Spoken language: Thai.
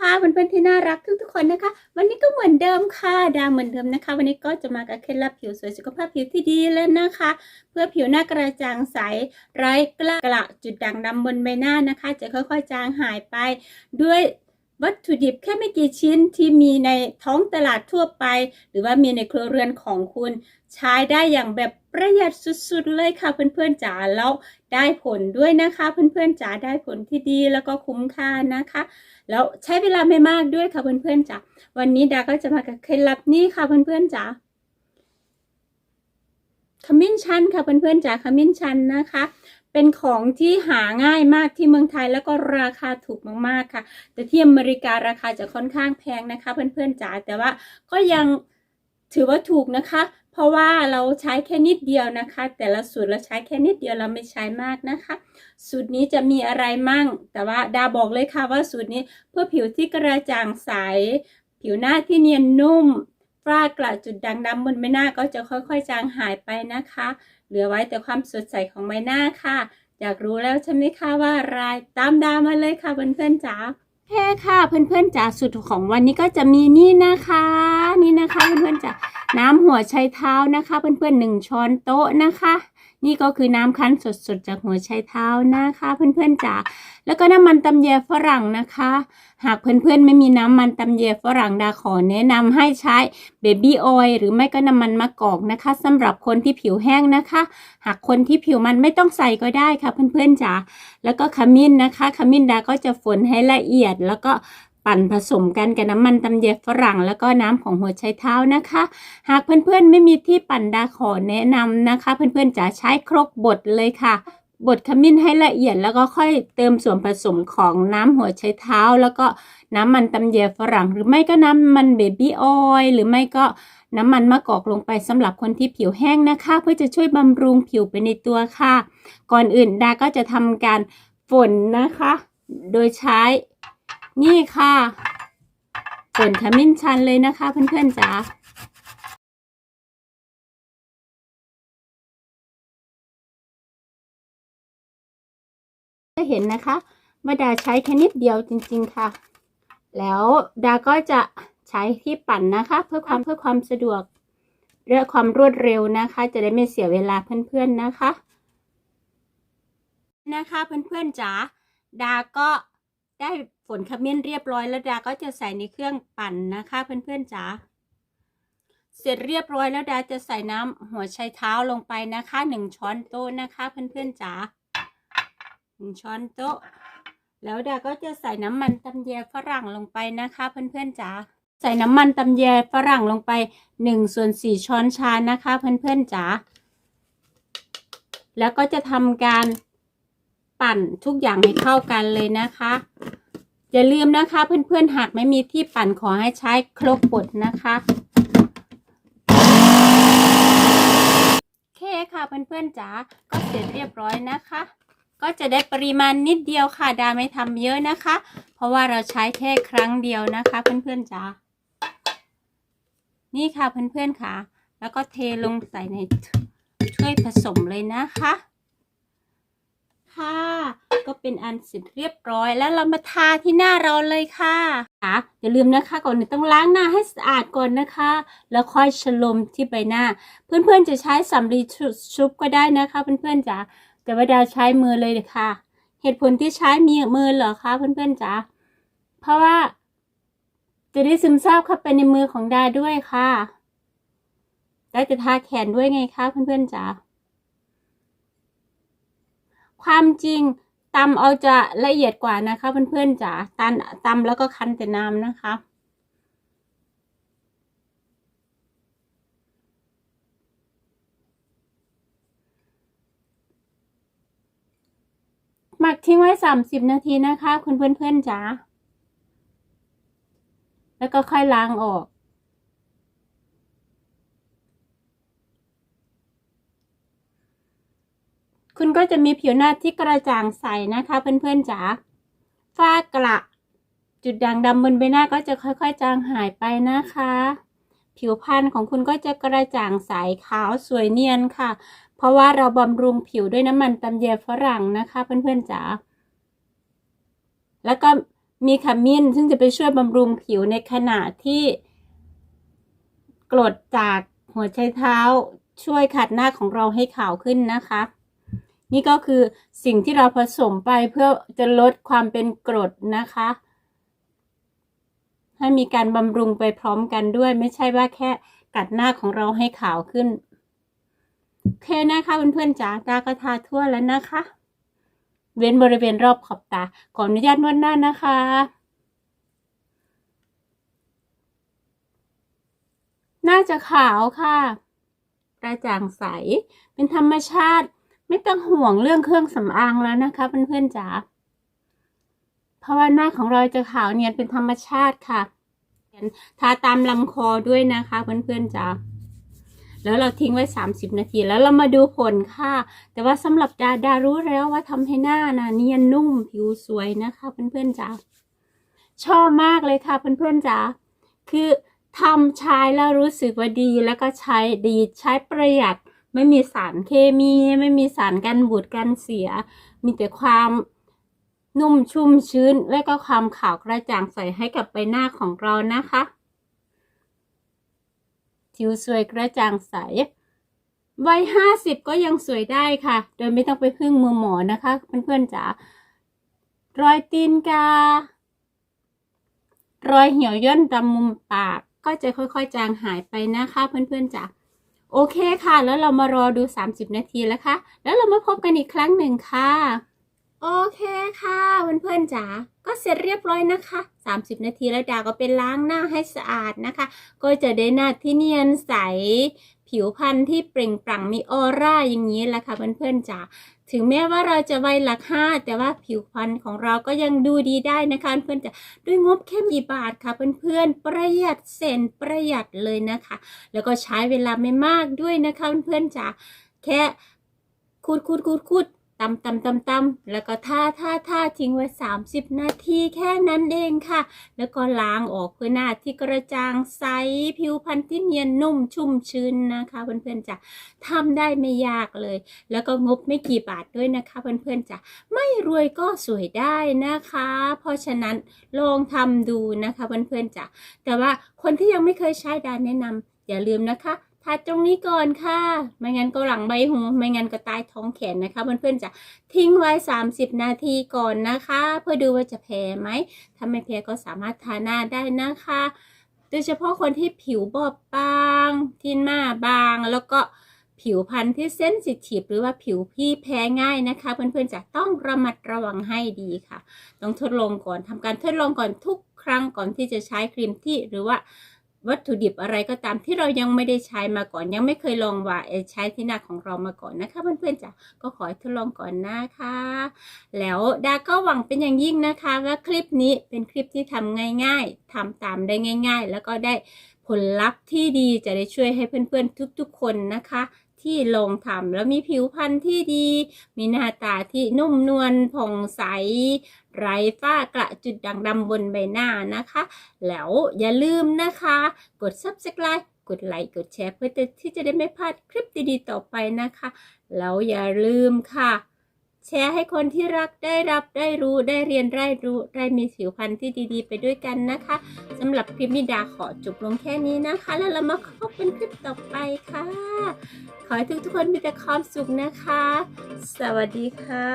ค่ะเพื่อนๆที่น่ารักทุกๆคนนะคะ วันนี้ก็เหมือนเดิมค่ะดาเหมือนเดิมนะคะ วันนี้ก็จะมากับเคล็ดลับผิวสวยสุขภาพผิวที่ดีแล้วนะคะ เพื่อผิวหน้ากระจ่างใสไร้กระกระจุดด่างดำบนใบหน้านะคะ จะค่อยๆจางหายไปด้วย วัตถุดิบแค่ไม่กี่ชิ้นที่มีในท้องตลาดทั่วไป หรือว่ามีในครัวเรือนของคุณ ใช้ได้อย่างแบบประหยัดสุดๆเลยค่ะเพื่อนๆจ๋าแล้วได้ผลด้วยนะคะเพื่อนๆจ๋าได้ผลที่ดีแล้วก็คุ้มค่านะคะ แล้วใช้เวลาไม่มากด้วยค่ะเพื่อนๆจ๋าวันนี้ดาก็จะมากับเคล็ดลับนี้ค่ะเพื่อนๆจ๋าขมิ้นชันค่ะเพื่อนๆจ๋าขมิ้นชันนะคะ เป็นของที่หาง่ายมากที่เมืองไทยแล้วก็ราคาถูกมากๆค่ะ แต่ที่อเมริการาคาจะค่อนข้างแพงนะคะ เพื่อนๆจ๋าแต่ว่าก็ยังถือว่าถูกนะคะ เพราะว่าเราใช้แค่นิดเดียวนะคะ แต่ละสูตรเราใช้แค่นิดเดียวเราไม่ใช้มากนะคะ สูตรนี้จะมีอะไรมั่ง แต่ว่าดาบอกเลยค่ะว่าสูตรนี้เพื่อผิวที่กระจ่างใส ผิวหน้าที่เนียนนุ่มฝ้ากระจุดด่างดำบนใบหน้าก็จะค่อยๆจางหายไปนะคะ เหลือไว้แต่ความสดใสของใบหน้าค่ะ อยากรู้แล้วใช่ไหมคะว่าอะไรตามดามาเลยค่ะเพื่อนๆจ๋าแค่ค่ะเพื่อนๆจ๋าสุดของวันนี้ก็จะมีนี่นะคะ นี่นะคะเพื่อนๆจ๋าน้ำหัวไชเท้านะคะ เพื่อนๆหนึ่งช้อนโต๊ะนะคะ นี่ก็คือน้ำคั้นสดๆ จากหัวไชเท้านะคะเพื่อนๆจ๋า แล้วก็น้ำมันตำแยฝรั่งนะคะ หากเพื่อนๆไม่มีน้ำมันตำแยฝรั่งดาขอแนะนำให้ใช้เบบี้ออยล์หรือไม่ก็น้ำมันมะกอกนะคะสำหรับคนที่ผิวแห้งนะคะ หากคนที่ผิวมันไม่ต้องใส่ก็ได้ค่ะเพื่อนๆจ๋า แล้วก็ขมิ้นนะคะ ขมิ้นดาก็จะฝนให้ละเอียดแล้วก็ ปั่นผสมกันกับน้ำมันตำแยฝรั่ง แล้วก็น้ำของหัวไชเท้านะคะ หากเพื่อนๆไม่มีที่ปั่นดาขอแนะนำนะคะ เพื่อนๆจะใช้ครกบดเลยค่ะบดขมิ้นให้ละเอียดแล้วก็ค่อยเติมส่วนผสมของน้ำหัวไชเท้า แล้วก็น้ำมันตำแยฝรั่ง หรือไม่ก็น้ำมันเบบี้ออยล์หรือไม่ก็น้ำมันมะกอกลงไปสำหรับคนที่ผิวแห้งนะคะ เพื่อจะช่วยบำรุงผิวไปในตัวค่ะ ก่อนอื่นดาก็จะทำการฝนนะคะ โดยใช้ นี่ค่ะฝนขมิ้นชันเลยนะคะ เพื่อนๆจ๋าจะเห็นนะคะว่าดาใช้แค่นิดเดียวจริง ๆ ค่ะ แล้วดาก็จะใช้ที่ปั่นนะคะ เพื่อความเพื่อความสะดวกและความรวดเร็วนะคะ จะได้ไม่เสียเวลาเพื่อนๆนะคะ นะคะเพื่อนๆจ๋าดาก็ ได้ฝนขมิ้นเรียบร้อยแล้วดาก็จะใส่ในเครื่องปั่นนะคะเพื่อนๆจ๋าเสร็จเรียบร้อยแล้วดาจะใส่น้ำหัวไชเท้าลงไปนะคะหนึ่งช้อนโต๊ะนะคะเพื่อนๆจ๋าหนึ่งช้อนโต๊ะ แล้วดาก็จะใส่น้ำมันตำแยฝรั่งลงไปนะคะเพื่อนๆจ๋าใส่น้ำมันตำแยฝรั่งลงไปหนึ่งส่วนสี่ช้อนชานะคะเพื่อนๆจ๋าแล้วก็จะทำการ ปั่นทุกอย่างให้เข้ากันเลยนะคะ อย่าลืมนะคะ เพื่อนๆหากไม่มีที่ปั่นขอให้ใช้ครกบดนะคะโอเคค่ะเพื่อนๆจ๋าก็เสร็จเรียบร้อยนะคะ ก็จะได้ปริมาณนิดเดียวค่ะ ดาไม่ทำเยอะนะคะ เพราะว่าเราใช้แค่ครั้งเดียวนะคะ เพื่อนๆจ๋านี่ค่ะเพื่อนๆค่ะ แล้วก็เทลงใส่ในถ้วยผสมเลยนะคะ ค่ะ ก็เป็นอันเสร็จเรียบร้อยแล้วเรามาทาที่หน้าเราเลยค่ะค่ะอย่าลืมนะคะก่อนอื่นต้องล้างหน้าให้สะอาดก่อนนะคะ แล้วค่อยฉลมที่ใบหน้า เพื่อนๆจะใช้สำลีชุบก็ได้นะคะ เพื่อนๆจ๋าแต่ว่าดาใช้มือเลยค่ะ เหตุผลที่ใช้มีมือเหรอคะเพื่อนๆจ๋าเพราะว่า จะได้ซึมซาบเข้าไปในมือของดาด้วยค่ะ ได้จะทาแขนด้วยไงคะเพื่อนๆจ๋า ความจริงตำเอาจะละเอียดกว่านะคะเพื่อนๆจ๋าตันตำแล้วก็คั้นแต่น้ำนะคะ หมักทิ้งไว้สามสิบนาทีนะคะ คุณเพื่อนๆจ๋าแล้วก็ค่อยล้างออก คุณก็จะมีผิวหน้าที่กระจ่างใสนะคะ เพื่อนๆจ๋าฝ้ากระ จุดด่างดำบนใบหน้าก็จะค่อยๆ จางหายไปนะคะ ผิวพรรณของคุณก็จะกระจ่างใสขาวสวยเนียนค่ะ เพราะว่าเราบำรุงผิวด้วยน้ำมันตำแยฝรั่งนะคะ เพื่อนๆจ๋าแล้วก็มีขมิ้นซึ่งจะไปช่วยบำรุงผิวในขณะที่กรดจากหัวไชเท้าช่วยขัดหน้าของเราให้ขาวขึ้นนะคะ นี่ก็คือสิ่งที่เราผสมไปเพื่อจะลดความเป็นกรดนะคะ ให้มีการบำรุงไปพร้อมกันด้วย ไม่ใช่ว่าแค่กัดหน้าของเราให้ขาวขึ้น โอเคนะคะเพื่อนๆจ๋าตาก็ทาทั่วแล้วนะคะ เว้นบริเวณรอบขอบตา ขออนุญาตนวดหน้านะคะน่าจะขาวค่ะ กระจ่างใส เป็นธรรมชาติ ไม่ต้องห่วงเรื่องเครื่องสำอางแล้วนะคะเพื่อนๆจ๋าเพราะว่าหน้าของเราจะขาวเนียนเป็นธรรมชาติค่ะทาตามลำคอด้วยนะคะเพื่อนๆจ๋าแล้วเราทิ้งไว้ 30 นาที แล้วเรามาดูผลค่ะ แต่ว่าสำหรับดาดารู้แล้วว่าทำให้หน้านะเนียนนุ่มผิวสวยนะคะเพื่อนๆจ๋าชอบมากเลยค่ะเพื่อนๆจ๋าคือทำใช้แล้วรู้สึกว่าดีแล้วก็ใช้ดีใช้ประหยัด ไม่มีสารเคมี ไม่มีสารกันบูดกันเสีย มีแต่ความนุ่มชุ่มชื้น และก็ความขาวกระจ่างใสให้กับใบหน้าของเรานะคะผิวสวยกระจ่างใสวัยห้าสิบก็ยังสวยได้ค่ะ โดยไม่ต้องไปพึ่งมือหมอนะคะเพื่อนๆจ๋ารอยตีนการอยเหี่ยวย่นตามมุมปากก็จะค่อยๆ จางหายไปนะคะ เพื่อนๆจ๋า โอเคค่ะ แล้วเรามารอดู 30 นาทีแล้วค่ะ แล้วเรามาพบกันอีกครั้งหนึ่งค่ะ โอเคค่ะเพื่อนๆจ๋าก็เสร็จเรียบร้อยนะคะ 30 นาทีแล้วดาก็เป็นล้างหน้าให้สะอาดนะคะ ก็จะได้หน้าที่เนียนใส ผิวพรรณที่เปล่งปลั่งมีออร่าอย่างนี้แหละค่ะเพื่อนๆจ๋าถึงแม้ว่าเราจะวัยหลักห้าแต่ว่าผิวพรรณของเราก็ยังดูดีได้นะคะเพื่อนๆจ๋าด้วยงบแค่กี่บาทค่ะเพื่อนๆประหยัดเซนประหยัดเลยนะคะ แล้วก็ใช้เวลาไม่มากด้วยนะคะเพื่อนๆจ๋าแค่คูดคูดคูดคูด ตำตำตำตำแล้วก็ท่าท่าท่าทิ้งไว้ 30 นาทีแค่นั้นเองค่ะ แล้วก็ล้างออกเพื่อหน้าที่กระจ่างใสผิวพรรณที่เนียนนุ่มชุ่มชื้นนะคะ เพื่อนๆจ๋าทำได้ไม่ยากเลย แล้วก็งบไม่กี่บาทด้วยนะคะเพื่อนๆจ๋าไม่รวยก็สวยได้นะคะ เพราะฉะนั้นลองทำดูนะคะเพื่อนๆจ๋าแต่ว่าคนที่ยังไม่เคยใช้ดานแนะนำอย่าลืมนะคะ ทาตรงนี้ก่อนค่ะ ไม่งั้นก็หลังใบหูไม่งั้นก็ใต้ท้องแขนนะคะ เพื่อนๆจะทิ้งไว้ 30 นาทีก่อนนะคะ เพื่อดูว่าจะแพ้ไหมถ้าไม่แพ้ก็สามารถทาหน้าได้นะคะ โดยเฉพาะคนที่ผิวบอบบางที่หน้าบาง แล้วก็ผิวพรรณที่เซนซิทีฟหรือว่าผิวพี่แพ้ง่ายนะคะ เพื่อนๆจะต้องระมัดระวังให้ดีค่ะ ต้องทดลองก่อนทำการทดลองก่อนทุกครั้งก่อนที่จะใช้ครีมที่หรือว่า วัตถุดิบอะไรก็ตามที่เรายังไม่ได้ใช้มาก่อน ยังไม่เคยลองว่าใช้ที่หน้าของเรามาก่อนนะคะเพื่อนๆจ้ะก็ขอทดลองก่อนนะคะ แล้วดาก็หวังเป็นอย่างยิ่งนะคะ ว่าคลิปนี้เป็นคลิปที่ทำง่าย ๆทำตามได้ง่าย ๆ แล้วก็ได้ผลลัพธ์ที่ดีจะได้ช่วยให้เพื่อนๆทุก ๆ คนนะคะ ที่ลงทำแล้วมีผิวพรรณที่ดี มีหน้าตาที่นุ่มนวลผ่องใส ไร้ฝ้ากระจุดด่างดำบนใบหน้านะคะ แล้วอย่าลืมนะคะ กด subscribe กดไลค์กดแชร์เพื่อที่จะได้ไม่พลาดคลิปดีๆต่อไปนะคะ แล้วอย่าลืมค่ะ แชร์ให้คนที่รักได้รับได้รู้ได้เรียนได้รู้ได้มีผิวพรรณที่ดีๆ ไปด้วยกันนะคะสำหรับคลิปนี้ดาขอจบลงแค่นี้นะคะ แล้วเรามาพบกันคลิปต่อไปค่ะ ขอให้ทุกทุกคนมีแต่ความสุขนะคะ สวัสดีค่ะ